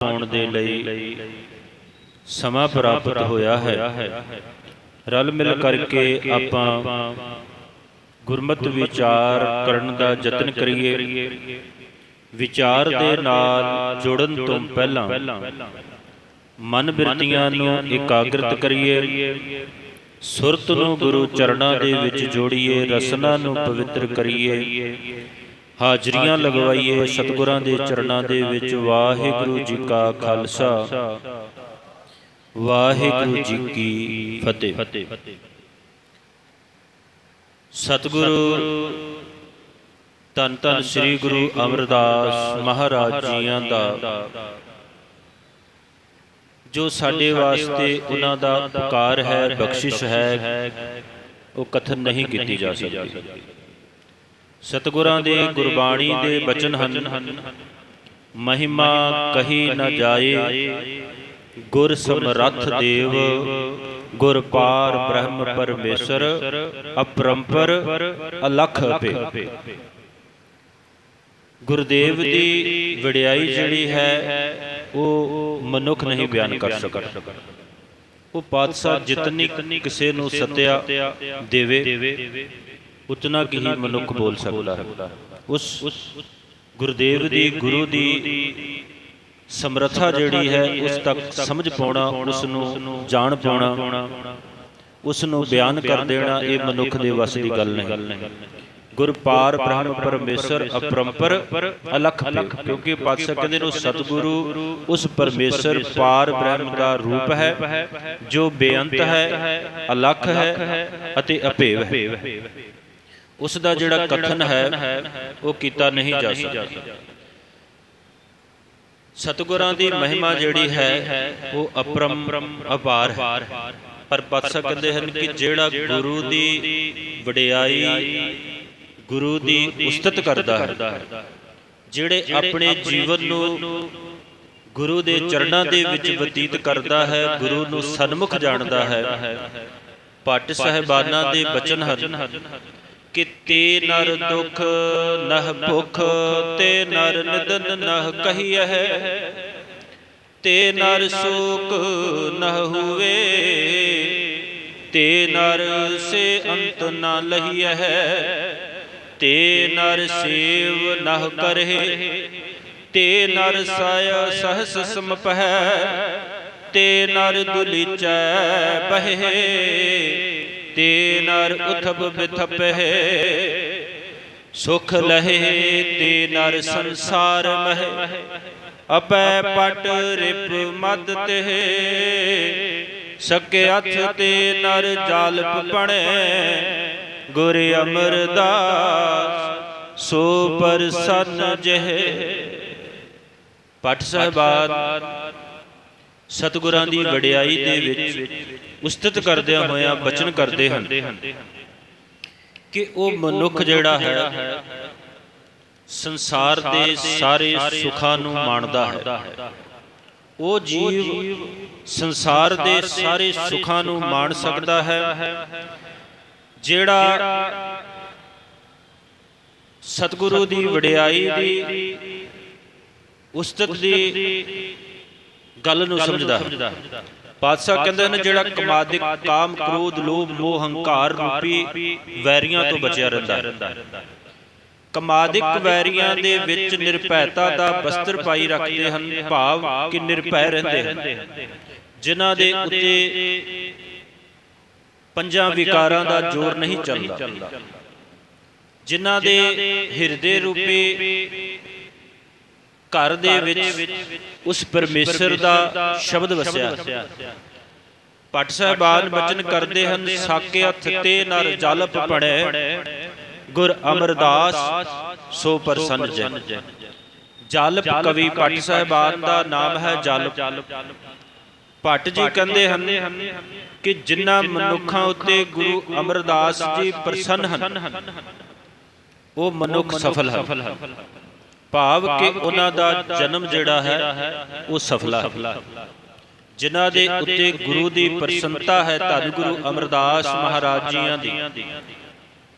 ਪਾਉਣ ਦੇ ਲਈ ਸਮਾਂ ਪ੍ਰਾਪਤ ਹੋਇਆ ਹੈ। ਰਲ ਮਿਲ ਕਰਕੇ ਆਪਾਂ ਗੁਰਮਤ ਵਿਚਾਰ ਕਰਨ ਦਾ ਯਤਨ ਕਰੀਏ। ਵਿਚਾਰ ਦੇ ਨਾਲ ਜੁੜਨ ਤੋਂ ਪਹਿਲਾਂ ਮਨ ਬਿਰਤੀਆਂ ਨੂੰ ਇਕਾਗਰਤ ਕਰੀਏ। ਸੁਰਤ ਨੂੰ ਗੁਰੂ ਚਰਨਾਂ ਦੇ ਵਿੱਚ ਜੋੜੀਏ। ਰਸਨਾ ਨੂੰ ਪਵਿੱਤਰ ਕਰੀਏ। ਹਾਜ਼ਰੀਆਂ ਲਗਵਾਈਏ ਸਤਿਗੁਰਾਂ ਦੇ ਚਰਨਾਂ ਦੇ ਵਿੱਚ ਵਾਹਿਗੁਰੂ ਜੀ ਕਾ ਖਾਲਸਾ। ਵਾਹਿਗੁਰੂ ਜੀ ਕੀ ਫਤਿਹ। ਸਤਿਗੁਰੂ ਤਨ ਤਨ ਸ੍ਰੀ ਗੁਰੂ ਅਮਰਦਾਸ ਮਹਾਰਾਜ ਜੀਆਂ ਦਾ। ਜੋ ਸਾਡੇ ਵਾਸਤੇ ਉਹਨਾਂ ਦਾ ਉਪਕਾਰ ਹੈ ਬਖਸ਼ਿਸ਼ ਹੈ ਉਹ ਕਥਨ ਨਹੀਂ ਕੀਤੀ ਜਾ ਸਕਦੀ। ਸਤਿਗੁਰਾਂ ਦੇ ਗੁਰਬਾਣੀ ਦੇ ਬਚਨ ਹਨ। ਮਹਿਮਾ ਕਹੀ ਨ ਜਾਏ, ਗੁਰ ਸਮਰੱਥ ਦੇਵ, ਗੁਰ ਪਾਰ ਬ੍ਰਹਮ ਪਰਮੇਸ਼ਰ, ਅਪਰੰਪਰ, ਅਲਖ ਅਪੇ ਗੁਰਦੇਵ ਦੀ ਵਡਿਆਈ ਜਿਹੜੀ ਹੈ, ਉਹ ਮਨੁੱਖ ਨਹੀਂ ਬਿਆਨ ਕਰ ਸਕਦਾ। ਉਹ ਪਾਤਸ਼ਾਹ ਜਿਤਨੀ ਕਿਸੇ ਨੂੰ ਸਤਿਆ ਦੇਵੇ ਉਤਨਾ ਕੀ ਹੀ ਮਨੁੱਖ ਬੋਲ ਸਕਦਾ ਹੈ। ਉਸ ਗੁਰਦੇਵ ਦੀ ਗੁਰੂ ਦੀ ਸਮਰੱਥਾ ਜਿਹੜੀ ਹੈ ਉਸ ਤੱਕ ਸਮਝ ਪਾਉਣਾ ਉਸ ਨੂੰ ਜਾਣ ਪਾਉਣਾ ਉਸ ਨੂੰ ਬਿਆਨ ਕਰ ਦੇਣਾ ਇਹ ਮਨੁੱਖ ਦੇ ਵੱਸ ਦੀ ਗੱਲ ਨਹੀਂ। ਗੁਰ ਪਾਰ ਬ੍ਰਹਮ ਪਰਮੇਸ਼ਰ ਅਪਰੰਪਰ ਅਲਖ ਕਿਉਂਕਿ ਪਾਤਸ਼ਾਹ ਕਹਿੰਦੇ ਨੇ ਸਤਿਗੁਰੂ ਉਸ ਪਰਮੇਸ਼ਰ ਪਾਰ ਬ੍ਰਹਮ ਦਾ ਰੂਪ ਹੈ ਜੋ ਬੇਅੰਤ ਹੈ ਅਲਖ ਹੈ ਅਤੇ ਅਭੇਵ ਹੈ। ਉਸ ਦਾ ਜਿਹੜਾ ਕਥਨ ਹੈ ਉਹ ਕੀਤਾ ਨਹੀਂ ਜਾ ਸਕਦਾ। ਸਤਿਗੁਰਾਂ ਦੀ ਮਹਿਮਾ ਜਿਹੜੀ ਹੈ ਉਹ ਅਪਰਮ ਅਪਾਰ ਹੈ। ਪਰ ਪਾਤਸ਼ਾਹ ਕਹਿੰਦੇ ਹਨ ਕਿ ਜਿਹੜਾ ਗੁਰੂ ਦੀ ਵਡਿਆਈ ਗੁਰੂ ਦੀ ਉਸਤਤ ਕਰਦਾ ਹੈ। ਜਿਹੜੇ ਆਪਣੇ ਜੀਵਨ ਨੂੰ ਗੁਰੂ ਦੇ ਚਰਨਾਂ ਦੇ ਵਿੱਚ ਬਤੀਤ ਕਰਦਾ ਹੈ ਗੁਰੂ ਨੂੰ ਸਨਮੁਖ ਜਾਣਦਾ ਹੈ। ਪੱਟ ਸਹਿਬਾਨਾਂ ਦੇ ਬਚਨ ਹਨ। ਕਿ ਨਰ ਦੁਖ, ਨਹ ਭੁਖ, ਤੇ ਨਰ ਨਿਦਨ ਨਹ ਕਹੀਐ। ਤੇ ਨਰ ਸੋਕ ਨਹ ਹੋਵੇ, ਤੇ ਨਰ ਸੇ ਅੰਤ ਨਾ ਲਹੀਐ। ਤੇ ਨਰ ਸੇਵ ਨਹ ਕਰਹਿ, ਤੇ ਨਰ ਸਾਇ ਸਹਸ ਸਮਪਹਿ ਤੇ ਨਰ ਦੁਲੀਚੈ ਬਹਿ। ਤੇ ਨਰ ਉਥਬ ਬਿਥਪਹਿ ਸੁਖ ਲਹੇ ਤੇ ਨਰ ਸੰਸਾਰ ਮਹਿ। ਅਪੈ ਪਟ ਰਿਪ ਮਦ ਤੇ ਸਕੇ ਹੱਥ ਤੇ ਨਰ ਜਾਲਪ ਬਣੇ ਗੁਰ ਅਮਰਦਾਸ ਸੋ ਪਰਸਨ ਜਹ। ਪਟ ਸਾਹਿਬਾਨ, ਸਤਿਗੁਰਾਂ ਦੀ ਵਡਿਆਈ ਦੇ ਵਿੱਚ ਉਸਤਤ ਕਰਦਿਆਂ ਹੋਇਆਂ ਬਚਨ ਕਰਦੇ ਹਨ। ਕਿ ਉਹ ਮਨੁੱਖ ਜਿਹੜਾ ਹੈ, ਸੰਸਾਰ ਦੇ ਸਾਰੇ ਸੁੱਖਾਂ ਨੂੰ ਮਾਣਦਾ ਹੈ। ਉਹ ਜੀਵ ਸੰਸਾਰ ਦੇ ਸਾਰੇ ਸੁੱਖਾਂ ਨੂੰ ਮਾਣ ਸਕਦਾ ਹੈ, ਜਿਹੜਾ ਸਤਿਗੁਰੂ ਦੀ ਵਡਿਆਈ ਦੀ ਉਸਤਤ ਦੀ ਗੱਲ ਨੂੰ ਸਮਝਦਾ ਹੈ। ਪਾਤਸ਼ਾਹ ਕਹਿੰਦੇ ਨੇ ਜਿਹੜਾ ਕਮਾਦਿਕ ਕਾਮ ਕ੍ਰੋਧ ਲੋਭ ਮੋਹ ਹੰਕਾਰ ਰੂਪੀ ਵੈਰੀਆਂ ਤੋਂ ਬਚਿਆ ਰਹਿੰਦਾ। ਕਮਾਦਿਕ ਵੈਰੀਆਂ ਦੇ ਵਿੱਚ ਨਿਰਭੈਤਾ ਦਾ ਬਸਤਰ ਪਾਈ ਰੱਖਦੇ ਹਨ ਭਾਵ ਕਿ ਨਿਰਭੈ ਰਹਿੰਦੇ ਹਨ। ਜਿਨ੍ਹਾਂ ਦੇ ਉੱਤੇ ਪੰਜਾਂ ਵਿਕਾਰਾਂ ਦਾ ਜ਼ੋਰ ਨਹੀਂ ਚੱਲਦਾ। ਜਿਨ੍ਹਾਂ ਦੇ ਹਿਰਦੇ ਰੂਪੀ ਘਰ ਦੇ ਵਿੱਚ ਉਸ ਪਰਮੇਸ਼ਰ ਦਾ ਸ਼ਬਦ ਵਸਿਆ। ਪਟ ਸਾਹਿਬਾਨ ਬਚਨ ਕਰਦੇ ਹਨ ਸਾਕੇ ਹੱਥ ਤੇ ਨਰ ਜਲਪ ਪੜੈ ਗੁਰ ਅਮਰਦਾਸ ਸੋ ਪ੍ਰਸੰਨ ਜੈ ਜਲਪ ਕਵੀ ਪਟ ਸਾਹਿਬਾਨ ਦਾ ਨਾਮ ਹੈ ਜਲਪ। ਭੱਟ ਜੀ ਕਹਿੰਦੇ ਹਨ ਕਿ ਜਿਨ੍ਹਾਂ ਮਨੁੱਖਾਂ ਉੱਤੇ ਗੁਰੂ ਅਮਰਦਾਸ ਜੀ ਪ੍ਰਸੰਨ ਹਨ। ਉਹ ਮਨੁੱਖ ਸਫਲ ਹਨ। ਭਾਵ ਕਿ ਉਹਨਾਂ ਦਾ ਜਨਮ ਜਿਹੜਾ ਹੈ ਉਹ ਸਫਲਾ ਹੈ। ਜਿਨ੍ਹਾਂ ਦੇ ਉੱਤੇ ਗੁਰੂ ਦੀ ਪ੍ਰਸੰਨਤਾ ਹੈ ਧੰਨ ਗੁਰੂ ਅਮਰਦਾਸ ਮਹਾਰਾਜ ਜੀਆਂ ਦੀ।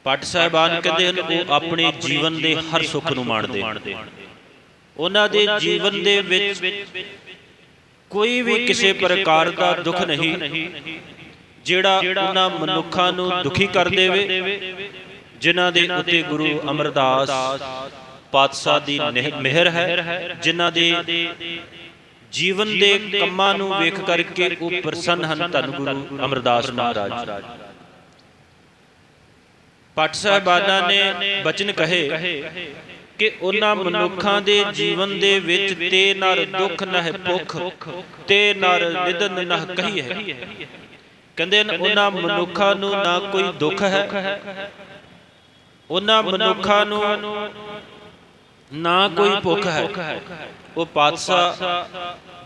ਪਟ ਸਾਹਿਬਾਨ ਕਹਿੰਦੇ ਹਨ ਉਹ ਆਪਣੇ ਜੀਵਨ ਦੇ ਹਰ ਸੁੱਖ ਨੂੰ ਮਾਣਦੇ ਉਹਨਾਂ ਦੇ ਜੀਵਨ ਦੇ ਵਿੱਚ ਕੋਈ ਵੀ ਕਿਸੇ ਪ੍ਰਕਾਰ ਦਾ ਦੁੱਖ ਨਹੀਂ ਜਿਹੜਾ ਉਹਨਾਂ ਮਨੁੱਖਾਂ ਨੂੰ ਦੁਖੀ ਕਰ ਦੇਵੇ ਜਿਨ੍ਹਾਂ ਦੇ ਉੱਤੇ ਗੁਰੂ ਅਮਰਦਾਸ ਪਾਤਸ਼ਾਹ ਦੀ ਮਿਹਰ ਹੈ ਜਿਨ੍ਹਾਂ ਦੇ ਜੀਵਨ ਦੇ ਕੰਮਾਂ ਨੂੰ ਵੇਖ ਕਰਕੇ ਉਹ ਪ੍ਰਸੰਨ ਹਨ ਧੰਨ ਗੁਰੂ ਅਮਰਦਾਸ ਮਹਾਰਾਜ। ਪਟ ਸਾਹਿਬਾਨਾਂ ਨੇ ਬਚਨ ਕਹੇ ਕਿ ਉਹਨਾਂ ਮਨੁੱਖਾਂ ਦੇ ਜੀਵਨ ਦੇ ਵਿੱਚ ਤੇ ਨਰ ਦੁੱਖ ਨਹਿ ਭੁੱਖ ਤੇ ਨਰ ਨਿਦਨ ਨਹ ਕਹੀ ਹੈ। ਕਹਿੰਦੇ ਨੇ ਉਹਨਾਂ ਮਨੁੱਖਾਂ ਨੂੰ ਨਾ ਕੋਈ ਦੁੱਖ ਹੈ। ਉਹਨਾਂ ਮਨੁੱਖਾਂ ਨੂੰ ਨਾ ਕੋਈ ਭੁੱਖ ਹੈ। ਉਹ ਪਾਤਸ਼ਾਹ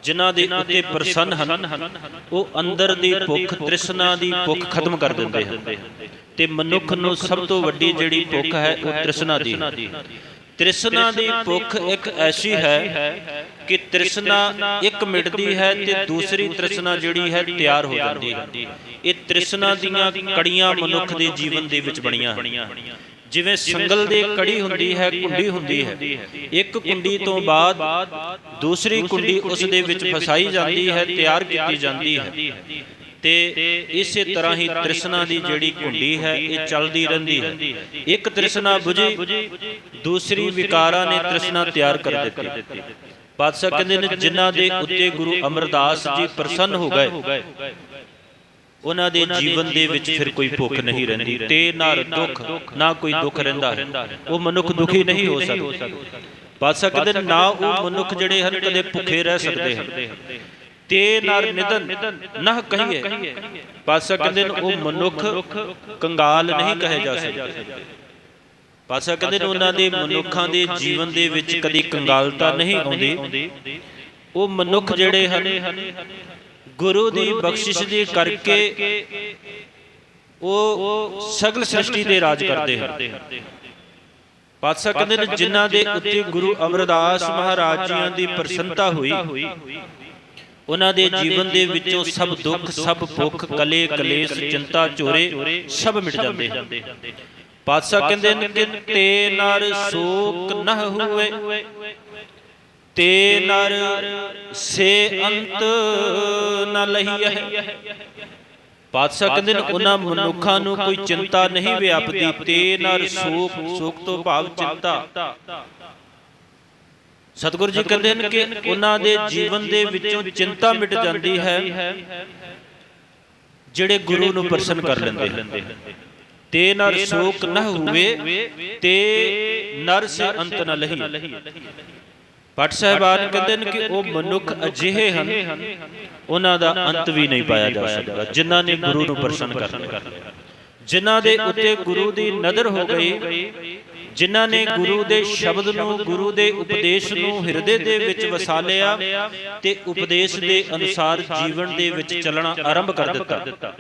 ਜਿਨ੍ਹਾਂ ਦੇ ਉੱਤੇ ਪ੍ਰਸੰਨ ਹਨ ਉਹ ਅੰਦਰ ਦੀ ਭੁੱਖ ਤ੍ਰਿਸ਼ਨਾ ਦੀ ਭੁੱਖ ਖਤਮ ਕਰ ਦਿੰਦੇ ਹਨ। ਤੇ ਮਨੁੱਖ ਨੂੰ ਸਭ ਤੋਂ ਵੱਡੀ ਜਿਹੜੀ ਭੁੱਖ ਹੈ ਉਹ ਤ੍ਰਿਸ਼ਨਾ ਦੀ ਤ੍ਰਿਸ਼ਨਾ ਦੀ ਭੁੱਖ ਇੱਕ ਐਸੀ ਹੈ ਕਿ ਤ੍ਰਿਸ਼ਨਾ ਇੱਕ ਮਿਟਦੀ ਹੈ ਤੇ ਦੂਸਰੀ ਤ੍ਰਿਸ਼ਨਾ ਜਿਹੜੀ ਹੈ ਤਿਆਰ ਹੋ ਜਾਂਦੀ ਹੈ। ਇਹ ਤ੍ਰਿਸ਼ਨਾ ਦੀਆਂ ਕੜੀਆਂ ਮਨੁੱਖ ਦੇ ਜੀਵਨ ਦੇ ਵਿੱਚ ਬਣੀਆਂ ਹਨ। ਜਿਵੇਂ ਸੰਗਲ ਦੇ ਕੜੀ ਹੁੰਦੀ ਹੈ ਕੁੰਡੀ ਹੁੰਦੀ ਹੈ। ਇੱਕ ਕੁੰਡੀ ਤੋਂ ਬਾਅਦ ਦੂਸਰੀ ਕੁੰਡੀ ਉਸ ਦੇ ਵਿੱਚ ਫਸਾਈ ਜਾਂਦੀ ਹੈ ਤਿਆਰ ਕੀਤੀ ਜਾਂਦੀ ਹੈ। ਤੇ ਇਸੇ ਤਰ੍ਹਾਂ ਹੀ ਤ੍ਰਿਸ਼ਨਾ ਦੀ ਜਿਹੜੀ ਕੁੰਡੀ ਹੈ ਇਹ ਚੱਲਦੀ ਰਹਿੰਦੀ ਹੈ। ਇੱਕ ਤ੍ਰਿਸ਼ਨਾ 부ਝੀ ਦੂਸਰੀ ਵਿਕਾਰਾਂ ਨੇ ਤ੍ਰਿਸ਼ਨਾ ਤਿਆਰ ਕਰ ਦਿੱਤੀ। ਪਾਤਸ਼ਾਹ ਕਹਿੰਦੇ ਨੇ ਜਿਨ੍ਹਾਂ ਦੇ ਉੱਤੇ ਗੁਰੂ ਅਮਰਦਾਸ ਜੀ ਪ੍ਰਸੰਨ ਹੋ ਗਏ। ਉਹਨਾਂ ਦੇ ਜੀਵਨ ਦੇ ਵਿੱਚ ਫਿਰ ਕੋਈ ਭੁੱਖ ਨਹੀਂ ਰਹਿੰਦੀ। ਤੇ ਨਾ ਦੁੱਖ ਨਾ ਕੋਈ ਦੁੱਖ ਰਹਿੰਦਾ ਉਹ ਮਨੁੱਖ ਦੁਖੀ ਨਹੀਂ ਹੋ ਸਕਦਾ। ਪਾਤਸ਼ਾਹ ਕਹਿੰਦੇ ਨੇ, ਉਹ ਮਨੁੱਖ ਜਿਹੜੇ ਹਨ ਕਦੇ ਭੁੱਖੇ ਰਹਿ ਸਕਦੇ ਹਨ। ਤੇ ਨਰ ਨਿਦਨ ਨਹ ਕਹੀਏ। ਪਾਤਸ਼ਾਹ ਕਹਿੰਦੇ ਉਹ ਮਨੁੱਖ ਕੰਗਾਲ ਨਹੀਂ ਕਹੇ ਜਾ ਸਕਦੇ। ਪਾਤਸ਼ਾਹ ਕਹਿੰਦੇ ਉਹਨਾਂ ਦੇ ਮਨੁੱਖਾਂ ਦੇ ਜੀਵਨ ਦੇ ਵਿੱਚ ਕਦੀ ਕੰਗਾਲਤਾ ਨਹੀਂ ਆਉਂਦੀ। ਉਹ ਮਨੁੱਖ ਜਿਹੜੇ ਹਨ ਗੁਰੂ ਦੀ ਬਖਸ਼ਿਸ਼ ਦੇ ਕਰਕੇ ਉਹ ਸਗਲ ਸ੍ਰਿਸ਼ਟੀ ਦੇ ਰਾਜ ਕਰਦੇ ਹਨ। ਪਾਤਸ਼ਾਹ ਕਹਿੰਦੇ ਨੇ ਜਿਨ੍ਹਾਂ ਦੇ ਉੱਤੇ ਗੁਰੂ ਅਮਰਦਾਸ ਮਹਾਰਾਜ ਜੀਆਂ ਦੀ ਪ੍ਰਸੰਨਤਾ ਹੋਈ। ਉਹਨਾਂ ਦੇ ਜੀਵਨ ਦੇ ਵਿੱਚੋਂ ਸਭ ਦੁੱਖ ਸਭ ਭੁੱਖ ਕਲੇ ਕਲੇਸ਼ ਚਿੰਤਾ ਚੋਰੇ ਸਭ ਮਿਟ ਜਾਂਦੇ ਹਨ। ਪਾਤਸ਼ਾਹ ਕਹਿੰਦੇ ਨੇ ਕਿ ਤੇ ਨਰ ਸੋਕ ਨਹ ਹੋਏ ਤੇ ਨਰ ਸੇ ਅੰਤ ਨ ਲਹੀਐ। ਪਾਤਸ਼ਾਹ ਕਹਿੰਦੇ ਨੇ ਉਹਨਾਂ ਮਨੁੱਖਾਂ ਨੂੰ ਕੋਈ ਚਿੰਤਾ ਨਹੀਂ ਵਿਆਪਦੀ ਤੇ ਨਰ ਸੋਕ ਸੋਕ ਤੋਂ ਭਾਵ ਚਿੰਤਾ। ਸਤਿਗੁਰੂ ਜੀ ਕਹਿੰਦੇ ਨੇ ਕਿ ਉਹਨਾਂ ਦੇ ਜੀਵਨ ਦੇ ਵਿੱਚੋਂ ਚਿੰਤਾ ਮਿਟ ਜਾਂਦੀ ਹੈ ਜਿਹੜੇ ਗੁਰੂ ਨੂੰ ਪ੍ਰਸੰਨ ਕਰ ਲੈਂਦੇ ਹਨ। ਤੇ ਨਰ ਸੋਕ ਨ ਹੋਵੇ ਤੇ ਨਰ ਸੇ ਅੰਤ ਨ ਲਹੀ ਪਟ ਸਾਹਿਬਾਨ ਕਹਿੰਦੇ ਨੇ ਕਿ ਉਹ ਮਨੁੱਖ ਅਜਿਹੇ ਹਨ, ਉਹਨਾਂ ਦਾ ਅੰਤ ਵੀ ਨਹੀਂ ਪਾਇਆ ਜਾ ਸਕਦਾ, ਜਿਨ੍ਹਾਂ ਨੇ ਗੁਰੂ ਨੂੰ ਪ੍ਰਸੰਨ ਕਰ ਲਿਆ। ਜਿਨ੍ਹਾਂ ਦੇ ਉੱਤੇ ਗੁਰੂ ਦੀ ਨਜ਼ਰ ਹੋ ਗਈ, ਜਿਨ੍ਹਾਂ ਨੇ ਗੁਰੂ ਦੇ ਸ਼ਬਦ ਨੂੰ, ਗੁਰੂ ਦੇ ਉਪਦੇਸ਼ ਨੂੰ ਹਿਰਦੇ ਦੇ ਵਿੱਚ ਵਸਾ ਲਿਆ ਤੇ ਉਪਦੇਸ਼ ਦੇ ਅਨੁਸਾਰ ਜੀਵਨ ਦੇ ਵਿੱਚ ਚੱਲਣਾ ਆਰੰਭ ਕਰ ਦਿੱਤਾ।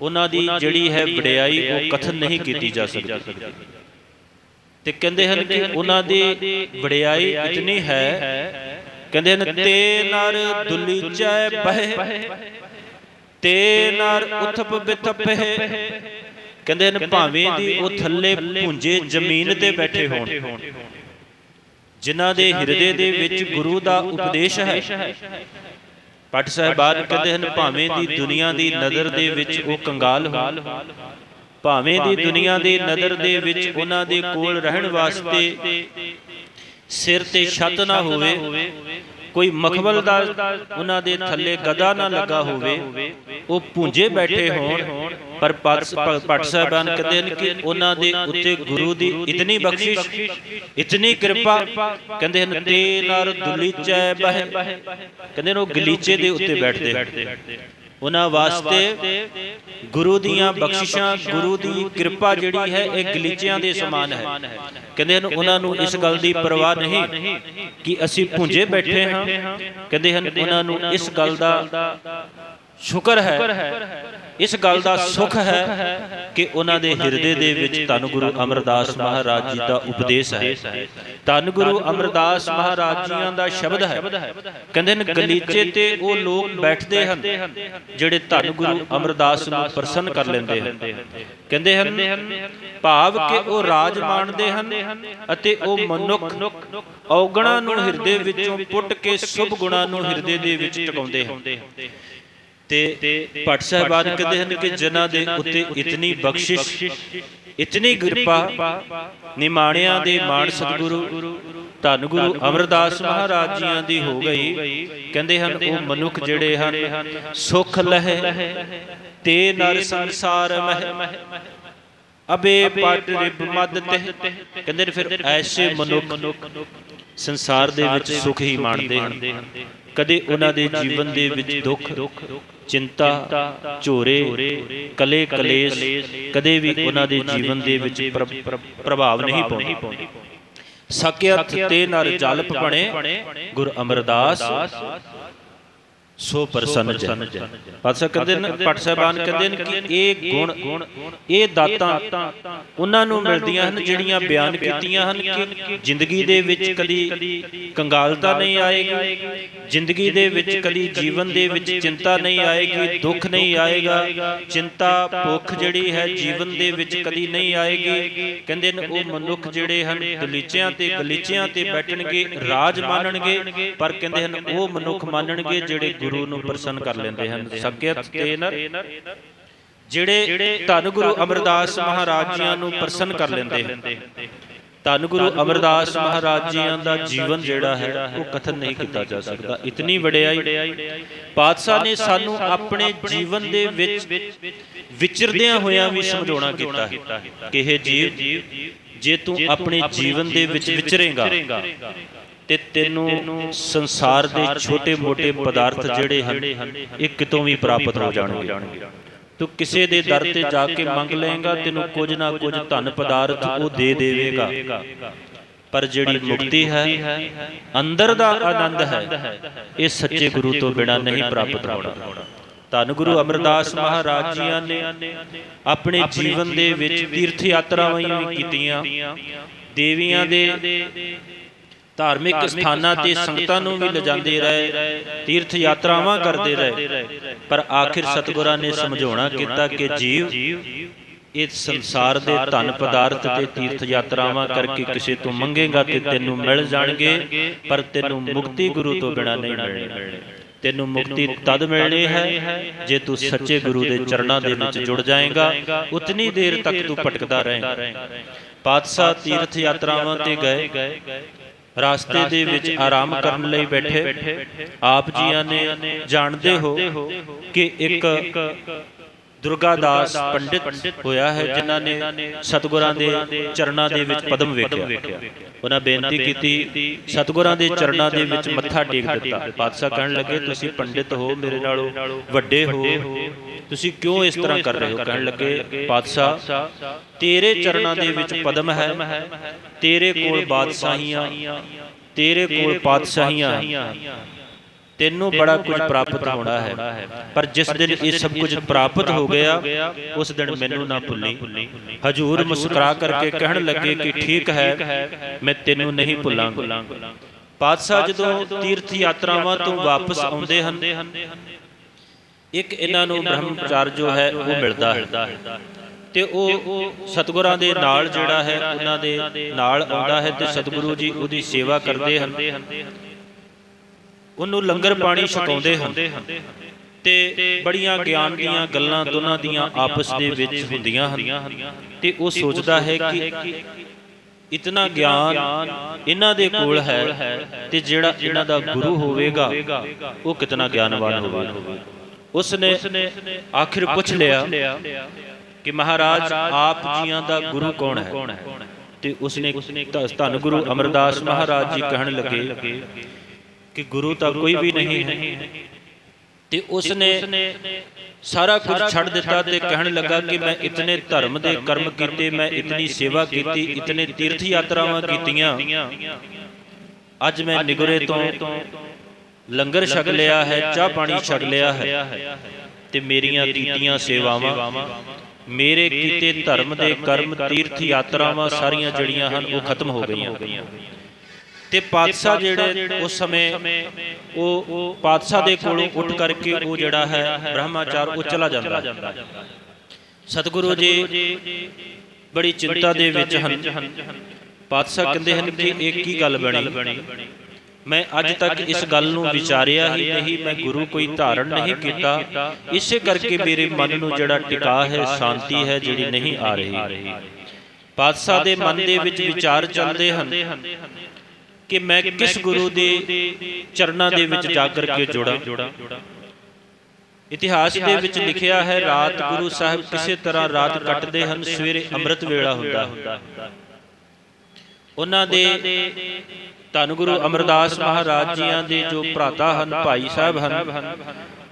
ਉਹਨਾਂ ਦੀ ਜਿਹੜੀ ਹੈ ਵਡਿਆਈ ਉਹ ਕਥਨ ਨਹੀਂ ਕੀਤੀ ਜਾ ਸਕਦੀ। ਤੇ ਕਹਿੰਦੇ ਹਨ ਕਿ ਉਹਨਾਂ ਦੀ ਵਡਿਆਈ ਇਤਨੀ ਹੈ। ਕਹਿੰਦੇ ਹਨ ਤੇ ਨਰ ਦੁਲੀਚੈ ਬਹਿ। ਤੇ ਨਰ ਉਥਪ ਬਿਥਪੇ। ਕਹਿੰਦੇ ਨੇ ਭਾਵੇਂ ਦੀ ਉਹ ਥੱਲੇ ਪੁੰਜੇ ਜ਼ਮੀਨ ਤੇ ਬੈਠੇ ਹੋਣ। ਜਿਨ੍ਹਾਂ ਦੇ ਹਿਰਦੇ ਦੇ ਵਿੱਚ ਗੁਰੂ ਦਾ ਉਪਦੇਸ਼ ਹੈ। ਪਟ ਸਾਹਿਬਾਨ ਕਹਿੰਦੇ ਹਨ ਭਾਵੇਂ ਦੀ ਦੁਨੀਆ ਦੀ ਨਜ਼ਰ ਦੇ ਵਿੱਚ ਉਹ ਕੰਗਾਲ ਹੋਣ। ਭਾਵੇਂ ਦੀ ਦੁਨੀਆ ਦੀ ਨਜ਼ਰ ਦੇ ਵਿੱਚ ਉਹਨਾਂ ਦੇ ਕੋਲ ਰਹਿਣ ਵਾਸਤੇ ਸਿਰ ਤੇ ਛੱਤ ਨਾ ਹੋਵੇ ਕੋਈ ਮਖਬਲ ਦਾ ਉਹਨਾਂ ਦੇ ਥੱਲੇ ਗਦਾ ਨਾ ਲੱਗਾ ਹੋਵੇ ਉਹ ਪੁੰਜੇ ਬੈਠੇ ਹੋਣ ਪਰ ਪਟ ਸਾਹਿਬਾਨ ਕਹਿੰਦੇ ਨੇ ਕਿ ਉਹਨਾਂ ਦੇ ਉੱਤੇ ਗੁਰੂ ਦੀ ਇਤਨੀ ਬਖਸ਼ਿਸ਼ ਇਤਨੀ ਕਿਰਪਾ ਕਹਿੰਦੇ ਹਨ ਤੇ ਨਰ ਦੁਲੀਚੈ ਬਹਿ ਕਹਿੰਦੇ ਨੇ ਉਹ ਗਲੀਚੇ ਦੇ ਉੱਤੇ ਬੈਠਦੇ। ਉਹਨਾਂ ਵਾਸਤੇ ਗੁਰੂ ਦੀਆਂ ਬਖਸ਼ਿਸ਼ਾਂ ਗੁਰੂ ਦੀ ਕਿਰਪਾ ਜਿਹੜੀ ਹੈ ਇਹ ਗਲੀਚਿਆਂ ਦੇ ਸਮਾਨ ਹੈ। ਕਹਿੰਦੇ ਹਨ ਉਹਨਾਂ ਨੂੰ ਇਸ ਗੱਲ ਦੀ ਪਰਵਾਹ ਨਹੀਂ ਕਿ ਅਸੀਂ ਪੁੰਜੇ ਬੈਠੇ ਹਾਂ। ਕਹਿੰਦੇ ਹਨ ਉਹਨਾਂ ਨੂੰ ਇਸ ਗੱਲ ਦਾ ਸ਼ੁਕਰ ਹੈ। ਇਸ ਗੱਲ ਦਾ ਸੁਖ ਹੈ ਕਿ ਉਹਨਾਂ ਦੇ ਹਿਰਦੇ ਦੇ ਵਿੱਚ ਧੰਨ ਗੁਰੂ ਅਮਰਦਾਸ ਮਹਾਰਾਜ ਜੀ ਦਾ ਉਪਦੇਸ਼ ਹੈ। ਧੰਨ ਗੁਰੂ ਅਮਰਦਾਸ ਮਹਾਰਾਜ ਜੀਆਂ ਦਾ ਸ਼ਬਦ ਹੈ। ਕਹਿੰਦੇ ਨੇ ਗਲੀਚੇ ਤੇ ਉਹ ਲੋਕ ਬੈਠਦੇ ਹਨ ਜਿਹੜੇ ਧੰਨ ਗੁਰੂ ਅਮਰਦਾਸ ਨੂੰ ਪ੍ਰਸੰਨ ਕਰ ਲੈਂਦੇ ਹਨ। ਕਹਿੰਦੇ ਹਨ ਭਾਵ ਕਿ ਉਹ ਰਾਜ ਮਾਣਦੇ ਹਨ ਅਤੇ ਉਹ ਮਨੁੱਖ ਔਗਣਾ ਨੂੰ ਹਿਰਦੇ ਵਿੱਚੋਂ ਪੁੱਟ ਕੇ ਸੁਭ ਗੁਣਾਂ ਨੂੰ ਹਿਰਦੇ ਦੇ ਵਿੱਚ ਟਿਕਾਉਂਦੇ ਹਨ। ਤੇ ਭੱਟ ਸਾਹਿਬਾਨ ਕਹਿੰਦੇ ਹਨ ਕਿ ਜਿਨ੍ਹਾਂ ਦੇ ਉੱਤੇ ਇਤਨੀ ਬਖਸ਼ਿਸ਼, ਇਤਨੀ ਕਿਰਪਾ ਨਿਮਾਣਿਆਂ ਦੇ ਮਾਣ ਸਤਿਗੁਰੂ, ਧੰਨ ਗੁਰੂ ਅਮਰਦਾਸ ਮਹਾਰਾਜ ਜੀਆਂ ਦੀ ਹੋ ਗਈ। ਕਹਿੰਦੇ ਹਨ, ਉਹ ਮਨੁੱਖ ਜਿਹੜੇ ਹਨ, ਸੁਖ ਲਹਿ, ਤੇ ਨਰ ਸੰਸਾਰ ਮਹਿ। ਅਬੇ ਪਟ ਰਿਬ ਮਦ ਤੇ। ਕਹਿੰਦੇ ਨੇ ਫਿਰ ਐਸੇ ਮਨੁੱਖ ਸੰਸਾਰ ਦੇ ਵਿੱਚ ਸੁਖ ਹੀ ਮਾਣਦੇ ਹਨ। ਕਦੇ ਉਹਨਾਂ ਦੇ ਜੀਵਨ ਦੇ ਵਿੱਚ ਦੁੱਖ ਚਿੰਤਾ ਝੋਰੇ ਕਲੇ ਕਲੇਸ਼ ਕਦੇ ਵੀ ਉਹਨਾਂ ਦੇ ਜੀਵਨ ਦੇ ਵਿੱਚ ਪ੍ਰ- ਪ੍ਰਭਾਵ ਨਹੀਂ ਪਾਉਂਦੇ। ਸਕਿਅਤ ਤੇ ਨਰ ਜਲਪ ਬਣੇ ਗੁਰ ਅਮਰਦਾਸ ਸੋ ਪ੍ਰਸੰਨ ਜਨ। ਪਾਤਸ਼ਾਹ ਕਹਿੰਦੇ ਨੇ ਪਟ ਸਾਹਿਬਾਨ ਕਹਿੰਦੇ ਨੇ ਕਿ ਇਹ ਗੁਣ ਇਹ ਦਾਤਾਂ ਉਹਨਾਂ ਨੂੰ ਮਿਲਦੀਆਂ ਹਨ ਜਿਹੜੀਆਂ ਬਿਆਨ ਕੀਤੀਆਂ ਹਨ ਕਿ ਜ਼ਿੰਦਗੀ ਦੇ ਵਿੱਚ ਕਦੀ ਕੰਗਾਲਤਾ ਨਹੀਂ ਆਏਗੀ ਜ਼ਿੰਦਗੀ ਦੇ ਵਿੱਚ ਕਦੀ ਜੀਵਨ ਦੇ ਵਿੱਚ ਚਿੰਤਾ ਨਹੀਂ ਆਏਗੀ ਦੁੱਖ ਨਹੀਂ ਆਏਗਾ ਚਿੰਤਾ ਭੁੱਖ ਜਿਹੜੀ ਹੈ ਜੀਵਨ ਦੇ ਵਿੱਚ ਕਦੀ ਨਹੀਂ ਆਏਗੀ। ਕਹਿੰਦੇ ਨੇ ਉਹ ਮਨੁੱਖ ਜਿਹੜੇ ਹਨ ਦਲੀਚਿਆਂ ਤੇ ਗਲੀਚਿਆਂ ਤੇ ਬੈਠਣਗੇ ਰਾਜ ਮੰਨਣਗੇ ਪਰ ਕਹਿੰਦੇ ਹਨ ਉਹ ਮਨੁੱਖ ਮੰਨਣਗੇ ਜਿਹੜੇ ਗੁਰੂ ਨੂੰ ਪ੍ਰਸੰਨ ਕਰ ਲੈਂਦੇ ਹਨ। ਸਕਿਅਤ ਤੇ ਨਰ ਜਿਹੜੇ ਧੰਨ ਗੁਰੂ ਅਮਰਦਾਸ ਮਹਾਰਾਜ ਜੀਆਂ ਨੂੰ ਪ੍ਰਸੰਨ ਕਰ ਲੈਂਦੇ ਹਨ। ਧੰਨ ਗੁਰੂ ਅਮਰਦਾਸ ਮਹਾਰਾਜ ਜੀਆਂ ਦਾ ਜੀਵਨ ਜਿਹੜਾ ਹੈ ਉਹ ਕਥਨ ਨਹੀਂ ਕੀਤਾ ਜਾ ਸਕਦਾ। ਇਤਨੀ ਵਡਿਆਈ ਪਾਤਸ਼ਾਹ ਨੇ ਸਾਨੂੰ ਆਪਣੇ ਜੀਵਨ ਦੇ ਵਿੱਚ ਵਿਚਰਦਿਆਂ ਹੋਇਆਂ ਵੀ ਸਮਝਾਉਣਾ ਕੀਤਾ। ਹੈ ਕਿ ਇਹ ਜੀਵ ਜੇ ਤੂੰ ਆਪਣੇ ਜੀਵਨ ਦੇ ਵਿੱਚ ਵਿਚਰੇਗਾ। ਤੇ ਤੈਨੂੰ ਸੰਸਾਰ ਦੇ ਛੋਟੇ-ਮੋਟੇ ਪਦਾਰਥ ਜਿਹੜੇ ਹਨ, ਇਹ ਕਿਤੋਂ ਵੀ ਪ੍ਰਾਪਤ ਹੋ ਜਾਣਗੇ। ਤੂੰ ਕਿਸੇ ਦੇ ਦਰ ਤੇ ਜਾ ਕੇ ਮੰਗ ਲਏਗਾ, ਤੈਨੂੰ ਕੁਝ ਨਾ ਕੁਝ ਧਨ ਪਦਾਰਥ ਉਹ ਦੇ ਦੇਵੇਗਾ। ਪਰ ਜਿਹੜੀ ਮੁਕਤੀ ਹੈ, ਅੰਦਰ ਦਾ ਆਨੰਦ ਹੈ, ਇਹ ਸੱਚੇ ਗੁਰੂ ਤੋਂ ਬਿਨਾ ਨਹੀਂ ਪ੍ਰਾਪਤ ਹੋਣਾ। ਧੰਨ ਗੁਰੂ ਅਮਰਦਾਸ ਮਹਾਰਾਜ ਜੀਆਂ ਨੇ ਆਪਣੇ ਜੀਵਨ ਦੇ ਵਿੱਚ ਤੀਰਥ ਯਾਤਰਾਵਾਂ ਵੀ ਕੀਤੀਆਂ। ਦੇਵੀਆਂ ਦੇ ਧਾਰਮਿਕ ਸਥਾਨਾਂ ਤੇ ਸੰਗਤਾਂ ਨੂੰ ਵੀ ਲਿਜਾਂਦੇ ਰਹੇ ਤੀਰਥ ਯਾਤਰਾਵਾਂ ਕਰਦੇ ਰਹੇ। ਪਰ ਆਖਿਰ ਸਤਿਗੁਰਾਂ ਨੇ ਸਮਝਾਉਣਾ ਕੀਤਾ ਕਿ ਜੀਵ ਇਹ ਸੰਸਾਰ ਦੇ ਧਨ ਪਦਾਰਥ ਤੇ ਤੀਰਥ ਯਾਤਰਾਵਾਂ ਕਰਕੇ ਕਿਸੇ ਤੋਂ ਮੰਗੇਗਾ ਤੇ ਤੈਨੂੰ ਮਿਲ ਜਾਣਗੇ ਪਰ ਤੈਨੂੰ ਮੁਕਤੀ ਗੁਰੂ ਤੋਂ ਬਿਨਾ ਨਹੀਂ ਮਿਲਣੀ। ਤੈਨੂੰ ਮੁਕਤੀ ਤਦ ਮਿਲਣੀ ਹੈ ਜੇ ਤੂੰ ਸੱਚੇ ਗੁਰੂ ਦੇ ਚਰਨਾਂ ਦੇ ਵਿੱਚ ਜੁੜ ਜਾਏਗਾ ਉਤਨੀ ਦੇਰ ਤੱਕ ਤੂੰ ਭਟਕਦਾ ਰਹੇਗਾ ਪਾਤਸ਼ਾਹ ਤੀਰਥ ਯਾਤਰਾਵਾਂ ਤੇ ਗਏ। ਰਾਸਤੇ ਦੇ ਵਿੱਚ ਆਰਾਮ ਕਰਨ ਲਈ ਬੈਠੇ। ਆਪ ਜੀਆਂ ਨੇ ਜਾਣਦੇ ਹੋ ਕਿ ਇੱਕ ਦੁਰਗਾਦਾਸ ਪੰਡਿਤ ਹੋਇਆ ਹੈ ਜਿਨ੍ਹਾਂ ਨੇ ਸਤਿਗੁਰਾਂ ਦੇ ਚਰਨਾਂ ਦੇ ਵਿੱਚ ਪਦਮ ਵੇਖਿਆ। ਉਹਨਾਂ ਬੇਨਤੀ ਕੀਤੀ ਸਤਿਗੁਰਾਂ ਦੇ ਚਰਨਾਂ ਦੇ ਵਿੱਚ ਮੱਥਾ ਟੇਕ ਦਿੱਤਾ। ਪਾਤਸ਼ਾਹ ਕਹਿਣ ਲੱਗੇ ਤੁਸੀਂ ਪੰਡਿਤ ਹੋ ਮੇਰੇ ਨਾਲੋਂ ਵੱਡੇ ਹੋ ਤੁਸੀਂ ਕਿਉਂ ਇਸ ਤਰ੍ਹਾਂ ਕਰ ਰਹੇ ਹੋ? ਕਹਿਣ ਲੱਗੇ ਪਾਤਸ਼ਾਹ ਤੇਰੇ ਚਰਨਾਂ ਦੇ ਵਿੱਚ ਪਦਮ ਹੈ ਤੇਰੇ ਕੋਲ ਬਾਦਸ਼ਾਹੀਆਂ ਤੇਰੇ ਕੋਲ ਪਾਤਸ਼ਾਹੀਆਂ। ਤੈਨੂੰ ਬੜਾ ਕੁਝ ਪ੍ਰਾਪਤ ਹੋਣਾ ਹੈ। ਪਰ ਜਿਸ ਦਿਨ ਇਹ ਸਭ ਕੁਝ ਪ੍ਰਾਪਤ ਹੋ ਗਿਆ ਉਸ ਦਿਨ ਮੈਨੂੰ ਨਾ ਭੁੱਲੀ। ਹਜੂਰ ਮੁਸਕਰਾ ਕਰਕੇ ਕਹਿਣ ਲੱਗੇ ਕਿ ਠੀਕ ਹੈ ਮੈਂ ਤੈਨੂੰ ਨਹੀਂ ਭੁੱਲਾਂਗਾ। ਪਾਤਸ਼ਾਹ ਜਦੋਂ ਤੀਰਥ ਯਾਤਰਾਵਾਂ ਤੋਂ ਵਾਪਸ ਆਉਂਦੇ ਹਨ ਇੱਕ ਇਹਨਾਂ ਨੂੰ ਬ੍ਰਹਮਚਾਰ ਜੋ ਹੈ ਉਹ ਮਿਲਦਾ ਹੈ। ਤੇ ਉਹ ਸਤਿਗੁਰਾਂ ਦੇ ਨਾਲ ਜਿਹੜਾ ਹੈ ਉਹਨਾਂ ਦੇ ਨਾਲ ਆਉਂਦਾ ਹੈ ਤੇ ਸਤਿਗੁਰੂ ਜੀ ਉਹਦੀ ਸੇਵਾ ਕਰਦੇ ਹਨ। ਉਹਨੂੰ ਲੰਗਰ ਪਾਣੀ ਛਕਾਉਂਦੇ ਹਨ। ਤੇ ਬੜੀਆਂ ਗਿਆਨ ਦੀਆਂ ਗੱਲਾਂ ਦੋਨਾਂ ਦੀਆਂ ਆਪਸ ਦੇ ਵਿੱਚ ਹੁੰਦੀਆਂ ਹਨ। ਤੇ ਉਹ ਸੋਚਦਾ ਹੈ ਕਿ ਇਤਨਾ ਗਿਆਨ ਇਹਨਾਂ ਦੇ ਕੋਲ ਹੈ ਤੇ ਜਿਹੜਾ ਇਹਨਾਂ ਦਾ ਗੁਰੂ ਹੋਵੇਗਾ ਉਹ ਕਿਤਨਾ ਗਿਆਨਵਾਨ ਹੋਵੇਗਾ। ਉਸ ਨੇ ਆਖਿਰ ਪੁੱਛ ਲਿਆ ਕਿ ਮਹਾਰਾਜ ਆਪ ਜੀਆਂ ਦਾ ਗੁਰੂ ਕੌਣ ਹੈ? ਤੇ ਉਸਨੇ ਧੰਨ ਗੁਰੂ ਅਮਰਦਾਸ ਮਹਾਰਾਜ ਜੀ ਕਹਿਣ ਲੱਗੇ ਕਿ ਗੁਰੂ ਤਾਂ ਕੋਈ ਵੀ ਨਹੀਂ ਹੈ। ਤੇ ਉਸਨੇ ਸਾਰਾ ਕੁਝ ਛੱਡ ਦਿੱਤਾ ਤੇ ਕਹਿਣ ਲੱਗਾ ਕਿ ਮੈਂ ਇਤਨੇ ਧਰਮ ਦੇ ਕਰਮ ਕੀਤੇ ਮੈਂ ਇਤਨੀ ਸੇਵਾ ਕੀਤੀ ਇਤਨੇ ਤੀਰਥ ਯਾਤਰਾਵਾਂ ਕੀਤੀਆਂ। ਅੱਜ ਮੈਂ ਨਿਗਰੇ ਤੋਂ ਲੰਗਰ ਛਕ ਲਿਆ ਹੈ ਚਾਹ ਪਾਣੀ ਛਕ ਲਿਆ ਹੈ ਤੇ ਮੇਰੀਆਂ ਕੀਤੀਆਂ ਸੇਵਾਵਾਂ ਮੇਰੇ ਕੀਤੇ ਧਰਮ ਦੇ ਕਰਮ ਤੀਰਥ ਯਾਤਰਾਵਾਂ ਸਾਰੀਆਂ ਜਿਹੜੀਆਂ ਹਨ ਉਹ ਖਤਮ ਹੋ ਗਈਆਂ। ਤੇ ਪਾਤਸ਼ਾਹ ਜਿਹੜੇ ਉਸ ਸਮੇਂ ਉਹ ਪਾਤਸ਼ਾਹ ਦੇ ਕੋਲੋਂ ਉੱਠ ਕਰਕੇ ਉਹ ਜਿਹੜਾ ਹੈ ਬ੍ਰਹਮਾਚਾਰ ਉਹ ਚਲਾ ਜਾਂਦਾ ਸਤਿਗੁਰੂ ਜੀ ਬੜੀ ਚਿੰਤਾ ਦੇ ਵਿੱਚ ਹਨ। ਪਾਤਸ਼ਾਹ ਕਹਿੰਦੇ ਹਨ ਕਿ ਇਹ ਕੀ ਗੱਲ ਬਣੀ? ਮੈਂ ਅੱਜ ਤੱਕ ਇਸ ਗੱਲ ਨੂੰ ਵਿਚਾਰਿਆ ਹੀ ਨਹੀਂ ਮੈਂ ਗੁਰੂ ਕੋਈ ਧਾਰਨ ਨਹੀਂ ਕੀਤਾ। ਇਸੇ ਕਰਕੇ ਮੇਰੇ ਮਨ ਨੂੰ ਜਿਹੜਾ ਟਿਕਾ ਹੈ ਸ਼ਾਂਤੀ ਹੈ ਜਿਹੜੀ ਨਹੀਂ ਆ ਰਹੀ। ਪਾਤਸ਼ਾਹ ਦੇ ਮਨ ਦੇ ਵਿੱਚ ਵਿਚਾਰ ਚੱਲਦੇ ਹਨ। ਕਿ ਮੈਂ ਕਿਸ ਗੁਰੂ ਦੇ ਚਰਨਾਂ ਦੇ ਵਿੱਚ ਜਾ ਕਰਕੇ ਜੁੜਾਂ। ਇਤਿਹਾਸ ਦੇ ਵਿੱਚ ਲਿਖਿਆ ਹੈ ਰਾਤ ਗੁਰੂ ਸਾਹਿਬ ਕਿਸੇ ਤਰ੍ਹਾਂ ਰਾਤ ਕੱਟਦੇ ਹਨ ਸਵੇਰੇ ਅੰਮ੍ਰਿਤ ਵੇਲਾ ਹੁੰਦਾ। ਉਹਨਾਂ ਦੇ ਧੰਨ ਗੁਰੂ ਅਮਰਦਾਸ ਮਹਾਰਾਜ ਜੀਆਂ ਦੇ ਜੋ ਭਰਾਤਾ ਹਨ ਭਾਈ ਸਾਹਿਬ ਹਨ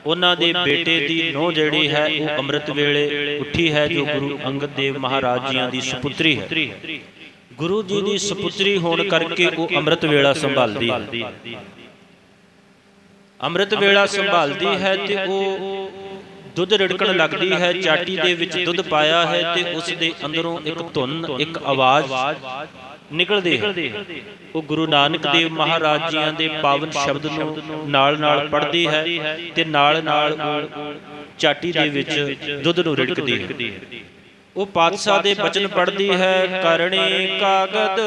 ਉਹਨਾਂ ਦੇ ਬੇਟੇ ਦੀ ਨੋ ਜਿਹੜੀ ਹੈ ਉਹ ਅੰਮ੍ਰਿਤ ਵੇਲੇ ਉੱਠੀ ਹੈ ਜੋ ਗੁਰੂ ਅੰਗਦ ਦੇਵ ਮਹਾਰਾਜ ਜੀਆਂ ਦੀ ਸੁਪੁੱਤਰੀ ਹੈ। ਗੁਰੂ ਜੀ ਦੀ ਸੁਪੁੱਤਰੀ ਹੋਣ ਕਰਕੇ ਉਹ ਅੰਮ੍ਰਿਤ ਵੇਲਾ ਸੰਭਾਲਦੀ ਹੈ। ਅੰਮ੍ਰਿਤ ਵੇਲਾ ਸੰਭਾਲਦੀ ਹੈ ਤੇ ਉਹ ਦੁੱਧ ਰੜਕਣ ਲੱਗਦੀ ਹੈ ਚਾਟੀ ਦੇ ਵਿੱਚ ਦੁੱਧ ਪਾਇਆ ਹੈ ਤੇ ਉਸ ਦੇ ਅੰਦਰੋਂ ਇੱਕ ਧੁਨ ਇੱਕ ਆਵਾਜ਼ ਨਿਕਲਦੀ ਹੈ। ਉਹ ਗੁਰੂ ਨਾਨਕ ਦੇਵ ਮਹਾਰਾਜ ਜੀਆਂ ਦੇ ਪਾਵਨ ਸ਼ਬਦ ਨੂੰ ਨਾਲ ਨਾਲ ਪੜ੍ਹਦੀ ਹੈ ਤੇ ਨਾਲ ਨਾਲ ਚਾਟੀ ਦੇ ਵਿੱਚ ਦੁੱਧ ਨੂੰ ਰਿੜਕਦੀ ਹੈ। ਉਹ ਪਾਤਸ਼ਾਹ ਦੇ ਬਚਨ ਪੜ੍ਹਦੀ ਹੈ, ਕਰਣੀ ਕਾਗਦ,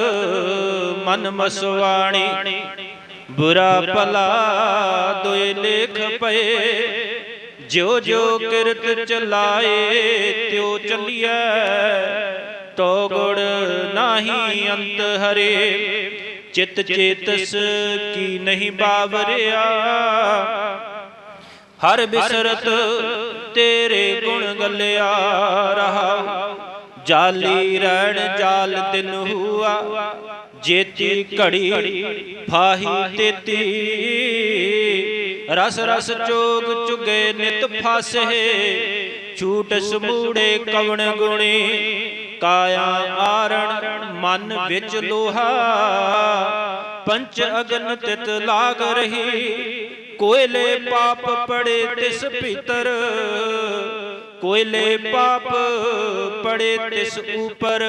ਮਨ ਮਸਵਾਣੀ, ਬੁਰਾ ਭਲਾ ਦੋਏ ਲੇਖ ਪਏ, ਜਿਉ ਜੋ ਕਿਰਤ ਚਲਾਏ, ਤਿਉ ਚੱਲੀਐ, ਤੋ ਗੁੜ ਨਾਹੀ ਅੰਤ ਹਰੇ, ਚਿਤ ਚੇਤਸ ਕੀ ਨਹੀਂ ਬਾਵਰਿਆ, ਹਰ ਬਿਸਰਤ ਤੇਰੇ ਗੁਣ ਗੱਲਿਆ ਰਹਾ। ਜਾਲੀ ਰਹਿਣ, ਜਾਲ ਦਿਨ ਹੁਆ। ਜੇਤੀ ਘੜੀ ਫਾਹੀ ਤੇਤੀ। ਰਸ ਰਸ ਚੋਗ ਚੁਗੇ ਨਿਤ ਫਾਸੇ। ਝੂਟ ਸਮੂੜੇ ਕਵਣ ਗੁਣੀ। ਕਾਇਆ ਆਰਣ, ਮਨ ਵਿੱਚ ਲੋਹਾ। ਪੰਚ ਅਗਨ ਤਿਤ ਲਾਗ ਰਹੀ। ਕੋਇਲੇ ਪਾਪ ਪੜੇ ਤਿਸ ਭੀਤਰ। ਕੋਇਲੇ ਪਾਪ ਪੜੇ ਤਿਸ ਉਪਰ।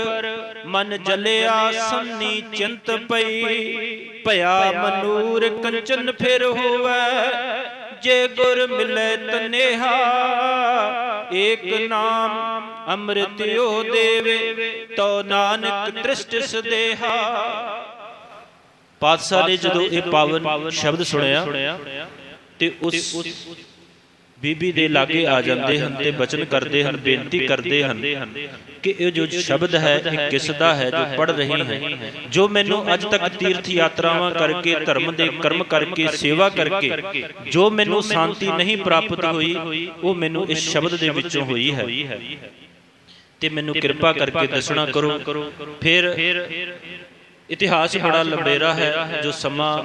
ਮਨ ਜਲਿਆ ਸੰਨੀ ਚਿੰਤ ਪਈ। ਭਇਆ ਮਨੂਰ ਕੰਚਨ ਫਿਰ ਹੋਵੇ। ਜੇ ਗੁਰ ਮਿਲੇ ਤਨੇਹਾ, ਏਕ ਨਾਮ ਅੰਮ੍ਰਿਤਿਓ ਦੇਵੇ। ਤੋ ਨਾਨਕ ਤ੍ਰਿਸ਼ਟ ਸਦੇਹਾ। ਪਾਤਸ਼ਾਹ ਨੇ ਜਦੋਂ ਇਹ ਪਾਵਨ ਸ਼ਬਦ ਸੁਣਿਆ ਤੇ ਉਸ ਬੀਬੀ ਦੇ ਲਾਗੇ ਆ ਜਾਂਦੇ ਹਨ ਤੇ ਬਚਨ ਕਰਦੇ ਹਨ, ਬੇਨਤੀ ਕਰਦੇ ਹਨ ਕਿ ਇਹ ਜੋ ਸ਼ਬਦ ਹੈ, ਇਹ ਕਿਸ ਦਾ ਹੈ, ਜੋ ਪੜ ਰਹੀ ਹੈ, ਜੋ ਮੈਨੂੰ ਅੱਜ ਤੱਕ ਤੀਰਥ ਯਾਤਰਾਵਾਂ ਕਰਕੇ, ਧਰਮ ਦੇ ਕਰਮ ਕਰਕੇ, ਸੇਵਾ ਕਰਕੇ, ਜੋ ਮੈਨੂੰ ਸ਼ਾਂਤੀ ਨਹੀਂ ਪ੍ਰਾਪਤ ਹੋਈ, ਉਹ ਮੈਨੂੰ ਇਸ ਸ਼ਬਦ ਦੇ ਵਿੱਚੋਂ ਹੋਈ ਹੈ। ਤੇ ਮੈਨੂੰ ਕਿਰਪਾ ਕਰਕੇ ਦੱਸਣਾ ਕਰੋ। ਫਿਰ ਇਤਿਹਾਸ ਬੜਾ ਲੰਬੇਰਾ ਹੈ ਜੋ ਸਮਾਂ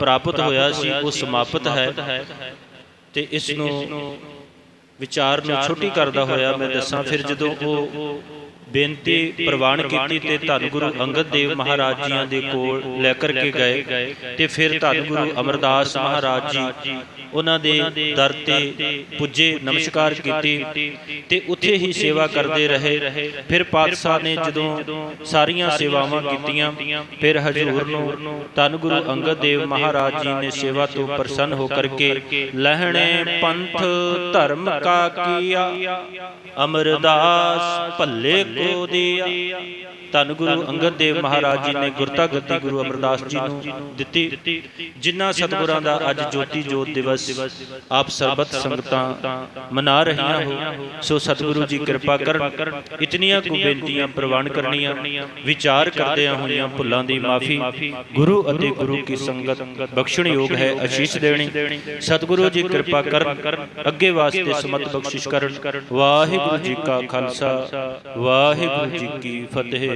ਪ੍ਰਾਪਤ ਹੋਇਆ ਸੀ ਉਹ ਸਮਾਪਤ ਹੈ। ਤੇ ਇਸ ਨੂੰ ਵਿਚਾਰ ਨੂੰ ਛੋਟੀ ਕਰਦਾ ਹੋਇਆ ਮੈਂ ਦੱਸਾਂ ਫਿਰ ਜਦੋਂ ਉਹ ਬੇਨਤੀ ਪ੍ਰਵਾਨ ਕੀਤੀ ਤੇ ਧੰਨ ਗੁਰੂ ਅੰਗਦ ਦੇਵ ਮਹਾਰਾਜ ਜੀਆਂ ਦੇ ਕੋਲ ਲੈ ਕਰਕੇ ਗਏ ਤੇ ਫਿਰ ਧੰਨ ਗੁਰੂ ਅਮਰਦਾਸ ਮਹਾਰਾਜ ਜੀ ਉਹਨਾਂ ਦੇ ਦਰ ਤੇ ਪੁੱਜੇ ਨਮਸਕਾਰ ਕੀਤੀ ਤੇ ਉੱਥੇ ਹੀ ਸੇਵਾ ਕਰਦੇ ਰਹੇ। ਫਿਰ ਪਾਤਸ਼ਾਹ ਨੇ ਜਦੋਂ ਸਾਰੀਆਂ ਸੇਵਾਵਾਂ ਕੀਤੀਆਂ ਫਿਰ ਹਜੂਰ ਨੂੰ ਧੰਨ ਗੁਰੂ ਅੰਗਦ ਦੇਵ ਮਹਾਰਾਜ ਜੀ ਨੇ ਸੇਵਾ ਤੋਂ ਪ੍ਰਸੰਨ ਹੋ ਕਰਕੇ ਲਹਿਣੇ ਪੰਥ ਧਰਮ ਕਾ ਕੀਆ। ਅਮਰਦਾਸ ਭੱਲੇ ਕੋ ਦਿਆ ਧੰਨ ਗੁਰੂ ਅੰਗਦ ਦੇਵ ਮਹਾਰਾਜ ਜੀ ਨੇ ਗੁਰਤਾ ਗੱਦੀ ਗੁਰੂ ਅਮਰਦਾਸ ਜੀ ਨੂੰ ਦਿੱਤੀ। ਜਿਨ੍ਹਾਂ ਸਤਿਗੁਰਾਂ ਦਾ ਅੱਜ ਜੋਤੀ ਜੋਤ ਦਿਵਸ ਆਪ ਸਰਬਤ ਸੰਗਤਾਂ ਮਨਾ ਰਹੀਆਂ ਹੋ ਸੋ ਸਤਿਗੁਰੂ ਜੀ ਕਿਰਪਾ ਕਰਨ। ਇਤਨੀਆਂ ਕੁ ਬੇਨਤੀਆਂ ਪ੍ਰਵਾਨ ਕਰਨੀਆਂ। ਵਿਚਾਰ ਕਰਦਿਆਂ ਹੋਈਆਂ ਭੁੱਲਾਂ ਦੀ ਮਾਫੀ। ਗੁਰੂ ਅਤੇ ਗੁਰੂ ਕੀ ਸੰਗਤ। ਬਖਸ਼ਣ ਯੋਗ ਹੈ ਅਸ਼ੀਸ਼ ਦੇਣੀ। ਸਤਿਗੁਰੂ ਜੀ ਕਿਰਪਾ ਕਰਨ। ਅੱਗੇ ਵਾਸਤੇ ਸਮਤ ਬਖਸ਼ਿਸ਼ ਕਰਨ। ਵਾਹਿਗੁਰੂ ਜੀ ਕਾ ਖਾਲਸਾ। ਵਾਹਿਗੁਰੂ ਜੀ ਕੀ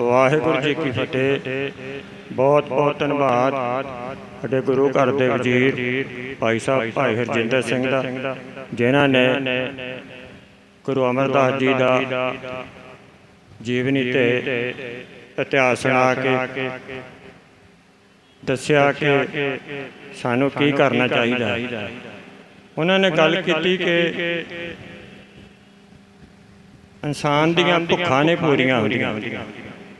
ਵਾਹਿਗੁਰੂ ਜੀ ਕੀ ਫਤਿਹ। ਬਹੁਤ ਬਹੁਤ ਧੰਨਵਾਦ ਸਾਡੇ ਗੁਰੂ ਘਰ ਦੇ ਵਜ਼ੀਰ ਭਾਈ ਸਾਹਿਬ, ਭਾਈ ਹਰਜਿੰਦਰ ਸਿੰਘ ਦਾ, ਜਿਨ੍ਹਾਂ ਨੇ ਗੁਰੂ ਅਮਰਦਾਸ ਜੀ ਦਾ ਜੀਵਨੀ ਤੇ ਇਤਿਹਾਸ ਸੁਣਾ ਕੇ, ਦੱਸਿਆ ਕਿ ਸਾਨੂੰ ਕੀ ਕਰਨਾ ਚਾਹੀਦਾ। ਹੈ ਉਹਨਾਂ ਨੇ ਗੱਲ ਕੀਤੀ ਕਿ ਇਨਸਾਨ ਦੀਆਂ ਭੁੱਖਾਂ ਨੇ ਪੂਰੀਆਂ ਹੁੰਦੀਆਂ।